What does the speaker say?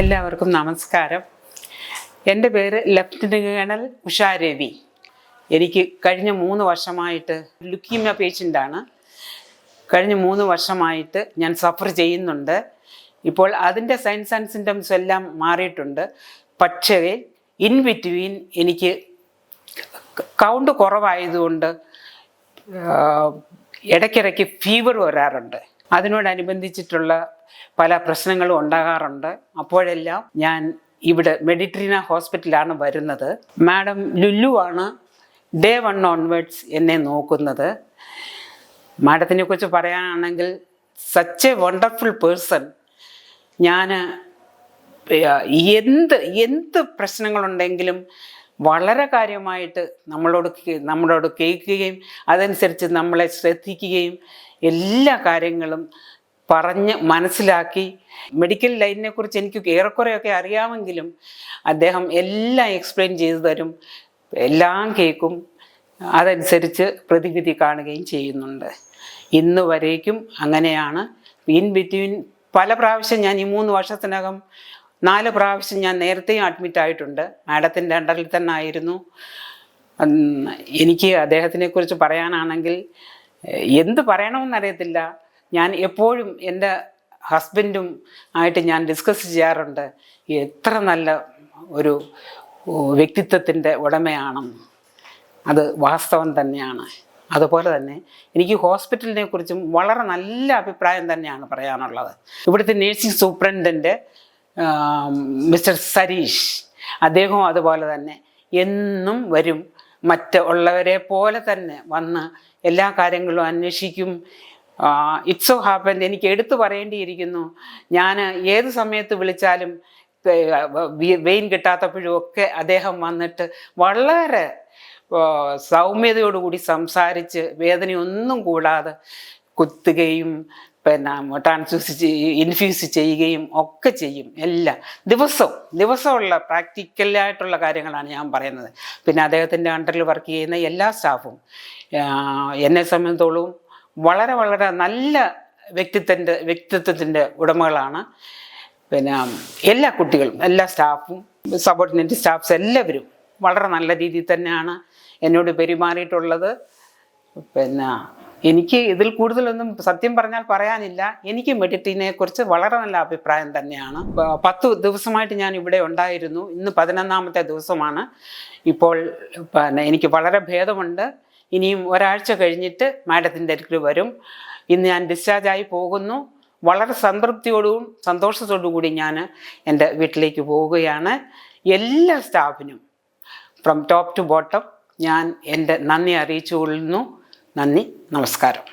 എല്ലാവർക്കും നമസ്കാരം. എന്റെ പേര് ലെഫ്റ്റനന്റ് കേണൽ ഉഷാ രവി എനിക്ക് കഴിഞ്ഞ മൂന്ന് വർഷമായിട്ട് ലുക്കീമിയ പേഷ്യന്റാണ് കഴിഞ്ഞ മൂന്ന് വർഷമായിട്ട് ഞാൻ സഫർ ചെയ്യുന്നുണ്ട്. ഇപ്പോൾ അതിന്റെ സയൻസ് ആൻഡ് സിംറ്റംസ് എല്ലാം മാറിയിട്ടുണ്ട്. പക്ഷേ ഇൻ ബിറ്റ്വീൻ എനിക്ക് കൗണ്ട് കുറവായതുകൊണ്ട് ഇടയ്ക്കിടയ്ക്ക് ഫീവർ വരാറുണ്ട്. അതിനോടനുബന്ധിച്ചിട്ടുള്ള പല പ്രശ്നങ്ങളും ഉണ്ടാകാറുണ്ട്. അപ്പോഴെല്ലാം ഞാൻ ഇവിടെ മെഡിട്രീന ഹോസ്പിറ്റലാണ് വരുന്നത്. മാഡം ലുല്ലു ആണ് ഡേ വൺ ഓൺവേർഡ്സ് എന്നെ നോക്കുന്നത്. മാഡത്തിനെ കുറിച്ച് പറയാനാണെങ്കിൽ സച്ച് എ വണ്ടർഫുൾ പേഴ്സൺ ഞാൻ എന്ത് എന്ത് പ്രശ്നങ്ങളുണ്ടെങ്കിലും വളരെ കാര്യമായിട്ട് നമ്മളോട് നമ്മളോട് കേൾക്കുകയും അതനുസരിച്ച് നമ്മളെ ശ്രദ്ധിക്കുകയും എല്ലാ കാര്യങ്ങളും പറഞ്ഞ് മനസ്സിലാക്കി മെഡിക്കൽ ലൈനിനെ കുറിച്ച് എനിക്ക് ഏറെക്കുറെയൊക്കെ അറിയാമെങ്കിലും അദ്ദേഹം എല്ലാം എക്സ്പ്ലെയിൻ ചെയ്തു തരും എല്ലാം കേൾക്കും അതനുസരിച്ച് പ്രതിവിധി കാണുകയും ചെയ്യുന്നുണ്ട്. ഇന്ന് വരേക്കും അങ്ങനെയാണ്. ഇൻ ബിറ്റ്വീൻ പല പ്രാവശ്യം ഞാൻ ഈ മൂന്ന് വർഷത്തിനകം നാല് പ്രാവശ്യം ഞാൻ നേരത്തെയും അഡ്മിറ്റ് ആയിട്ടുണ്ട്. മാഡത്തിന്റെ അണ്ടറിൽ തന്നെ ആയിരുന്നു. എനിക്ക് അദ്ദേഹത്തിനെ കുറിച്ച് പറയാനാണെങ്കിൽ എന്ത് പറയണമെന്നറിയത്തില്ല ഞാൻ എപ്പോഴും എന്റെ ഹസ്ബൻഡും ആയിട്ട് ഞാൻ ഡിസ്കസ് ചെയ്യാറുണ്ട്. എത്ര നല്ല ഒരു വ്യക്തിത്വത്തിന്റെ ഉടമയാണെന്ന്. അത് വാസ്തവം തന്നെയാണ്. അതുപോലെ തന്നെ എനിക്ക് ഹോസ്പിറ്റലിനെ കുറിച്ചും വളരെ നല്ല അഭിപ്രായം തന്നെയാണ് പറയാനുള്ളത്. ഇവിടുത്തെ നേഴ്സിംഗ് സൂപ്രണ്ടന്റ് മിസ്റ്റർ സരീഷ് അദ്ദേഹവും അതുപോലെ തന്നെ എന്നും വരും. മറ്റ് ഉള്ളവരെ പോലെ തന്നെ വന്ന് എല്ലാ കാര്യങ്ങളും അന്വേഷിക്കും. ഇറ്റ്സ് സോ ഹാപ്പൻ എനിക്ക് എടുത്തു പറയേണ്ടിയിരിക്കുന്നു. ഞാൻ ഏത് സമയത്ത് വിളിച്ചാലും വെയിൻ കിട്ടാത്തപ്പോഴും ഒക്കെ അദ്ദേഹം വന്നിട്ട് വളരെ സൗമ്യതയോടുകൂടി സംസാരിച്ച് വേദനയൊന്നും കൂടാതെ കുത്തുകയും പിന്നെ ട്രാൻസ്ഫ്യൂസ് ഇൻഫ്യൂസ് ചെയ്യുകയും ഒക്കെ ചെയ്യും എല്ലാം. ദിവസവും ദിവസമുള്ള പ്രാക്ടിക്കലായിട്ടുള്ള കാര്യങ്ങളാണ് ഞാൻ പറയുന്നത്. പിന്നെ അദ്ദേഹത്തിന്റെ അണ്ടറിൽ വർക്ക് ചെയ്യുന്ന എല്ലാ സ്റ്റാഫും എന്നെ സംബന്ധിച്ചോളം വളരെ വളരെ നല്ല വ്യക്തിത്വന്റെ വ്യക്തിത്വത്തിന്റെ ഉടമകളാണ്. പിന്നെ എല്ലാ കുട്ടികളും എല്ലാ സ്റ്റാഫും സബോർഡിനേറ്റ് സ്റ്റാഫ്സ് എല്ലാവരും വളരെ നല്ല രീതിയിൽ തന്നെയാണ് എന്നോട് പെരുമാറിയിട്ടുള്ളത്. പിന്നെ എനിക്ക് ഇതിൽ കൂടുതലൊന്നും സത്യം പറഞ്ഞാൽ പറയാനില്ല. എനിക്ക് മെഡിറ്റിനെ കുറിച്ച് വളരെ നല്ല അഭിപ്രായം തന്നെയാണ്. പത്ത് ദിവസമായിട്ട് ഞാൻ ഇവിടെ ഉണ്ടായിരുന്നു. ഇന്ന് പതിനൊന്നാമത്തെ ദിവസമാണ്. ഇപ്പോൾ പിന്നെ എനിക്ക് വളരെ ഭേദമുണ്ട്. ഇനിയും ഒരാഴ്ച കഴിഞ്ഞിട്ട് മാഡത്തിന്റെ അടുക്കൽ വരും. ഇന്ന് ഞാൻ ഡിസ്ചാർജായി പോകുന്നു. വളരെ സംതൃപ്തിയോടും സന്തോഷത്തോടു കൂടി ഞാൻ എന്റെ വീട്ടിലേക്ക് പോവുകയാണ്. എല്ലാ സ്റ്റാഫിനും ഫ്രം ടോപ്പ് ടു ബോട്ടം ഞാൻ എന്റെ നന്ദി അറിയിച്ചു കൊള്ളുന്നു നന്ദി നമസ്കാരം.